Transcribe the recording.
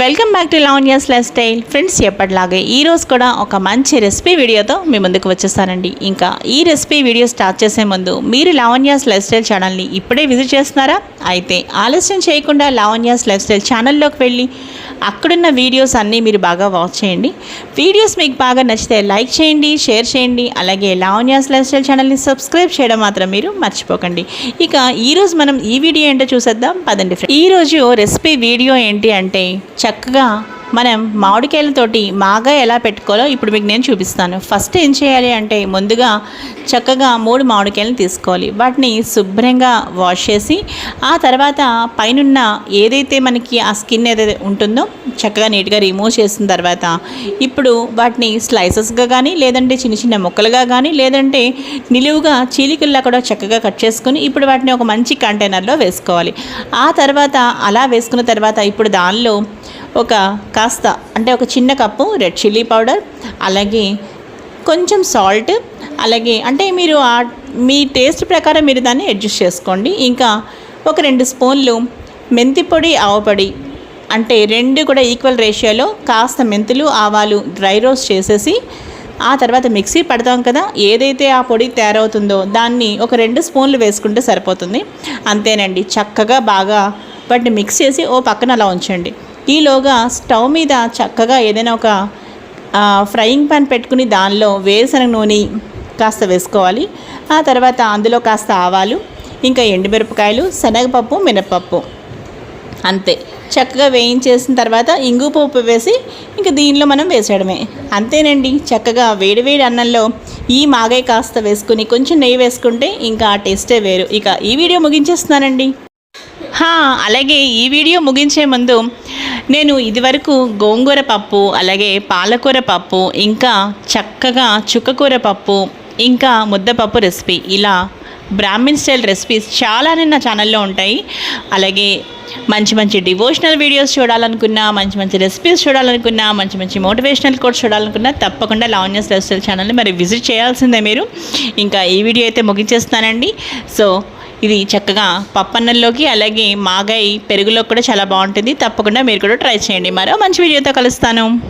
Welcome back to Lavanya's life style friends ఎప్పటిలాగే ఈరోజు కూడా ఒక మంచి రెసిపీ వీడియోతో మీ ముందుకు వచ్చేసానండి ఇంకా ఈ రెసిపీ వీడియో స్టార్ట్ చేసే ముందు మీరు లావన్యాస్ లైఫ్ స్టైల్ ఛానల్ని ఇప్పుడే విజిట్ చేస్తున్నారా? అయితే ఆలస్యం చేయకుండా లావన్యాస్ లైఫ్ స్టైల్ ఛానల్లోకి వెళ్ళి అక్కడున్న వీడియోస్ అన్నీ మీరు బాగా వాచ్ చేయండి. వీడియోస్ మీకు బాగా నచ్చితే లైక్ చేయండి షేర్ చేయండి. అలాగే లావణ్యాస్ లైఫ్ స్టైల్ ఛానల్ని సబ్స్క్రైబ్ చేయడం మాత్రం మీరు మర్చిపోకండి. ఇక ఈరోజు మనం ఈ వీడియో ఏంటో చూసేద్దాం. పదండి ఫ్రెండ్ ఈరోజు రెసిపీ వీడియో ఏంటి అంటే చక్కగా మనం మామిడికాయలతోటి మాగా ఎలా పెట్టుకోవాలో ఇప్పుడు మీకు నేను చూపిస్తాను. ఫస్ట్ ఏం చేయాలి అంటే ముందుగా చక్కగా మూడు మామిడికాయలను తీసుకోవాలి. వాటిని శుభ్రంగా వాష్ చేసి ఆ తర్వాత పైనున్న ఏదైతే మనకి ఆ స్కిన్ ఏదైతే ఉంటుందో చక్కగా నీట్గా రిమూవ్ చేసిన తర్వాత ఇప్పుడు వాటిని స్లైసెస్గా కానీ లేదంటే చిన్న చిన్న ముక్కలుగా కానీ లేదంటే నిలువుగా చీలికల్లా కూడా చక్కగా కట్ చేసుకుని ఇప్పుడు వాటిని ఒక మంచి కంటైనర్లో వేసుకోవాలి. ఆ తర్వాత అలా వేసుకున్న తర్వాత ఇప్పుడు దానిలో ఒక కాస్త అంటే ఒక చిన్న కప్పు రెడ్ చిల్లీ పౌడర్ అలాగే కొంచెం సాల్ట్ అలాగే అంటే మీరు ఆ మీ టేస్ట్ ప్రకారం మీరు దాన్ని అడ్జస్ట్ చేసుకోండి. ఇంకా ఒక రెండు స్పూన్లు మెంతి పొడి ఆవపొడి అంటే రెండు కూడా ఈక్వల్ రేషియోలో కాస్త మెంతులు ఆవాలు డ్రై రోస్ట్ చేసేసి ఆ తర్వాత మిక్సీ పడతాం కదా ఏదైతే ఆ పొడి తయారవుతుందో దాన్ని ఒక రెండు స్పూన్లు వేసుకుంటే సరిపోతుంది. అంతేనండి చక్కగా బాగా వాటిని మిక్స్ చేసి ఓ పక్కన అలా ఉంచండి. ఈలోగా స్టవ్ మీద చక్కగా ఏదైనా ఒక ఫ్రైయింగ్ పాన్ పెట్టుకుని దానిలో వేరుశనగ నూనె కాస్త వేసుకోవాలి. ఆ తర్వాత అందులో కాస్త ఆవాలు ఇంకా ఎండుమిరపకాయలు శనగపప్పు మినపప్పు అంతే. చక్కగా వేయించేసిన తర్వాత ఇంగు పప్పు వేసి ఇంకా దీనిలో మనం వేసేయడమే. అంతేనండి. చక్కగా వేడివేడి అన్నంలో ఈ మాగాయ కాస్త వేసుకుని కొంచెం నెయ్యి వేసుకుంటే ఇంకా ఆ టేస్టే వేరు. ఇక ఈ వీడియో ముగించేస్తున్నానండి. అలాగే ఈ వీడియో ముగించే ముందు నేను ఇదివరకు గోంగూర పప్పు అలాగే పాలకూర పప్పు ఇంకా చక్కగా చుక్కకూర పప్పు ఇంకా ముద్దపప్పు రెసిపీ ఇలా బ్రాహ్మిన్ స్టైల్ రెసిపీస్ చాలానే నా ఛానల్లో ఉంటాయి. అలాగే మంచి మంచి డివోషనల్ వీడియోస్ చూడాలనుకున్నా మంచి మంచి రెసిపీస్ చూడాలనుకున్నా మంచి మంచి మోటివేషనల్ కోర్స్ చూడాలనుకున్నా తప్పకుండా లావణ్యస్ లైఫ్ స్టైల్ ఛానల్ని మరి విజిట్ చేయాల్సిందే మీరు. ఇంకా ఈ వీడియో అయితే ముగించేస్తానండి సో ఇది చక్కగా పప్పన్నంలోకి అలాగే మాగాయి పెరుగులో కూడా చాలా బాగుంటుంది. తప్పకుండా మీరు కూడా ట్రై చేయండి. మరో మంచి వీడియోతో కలుస్తాను.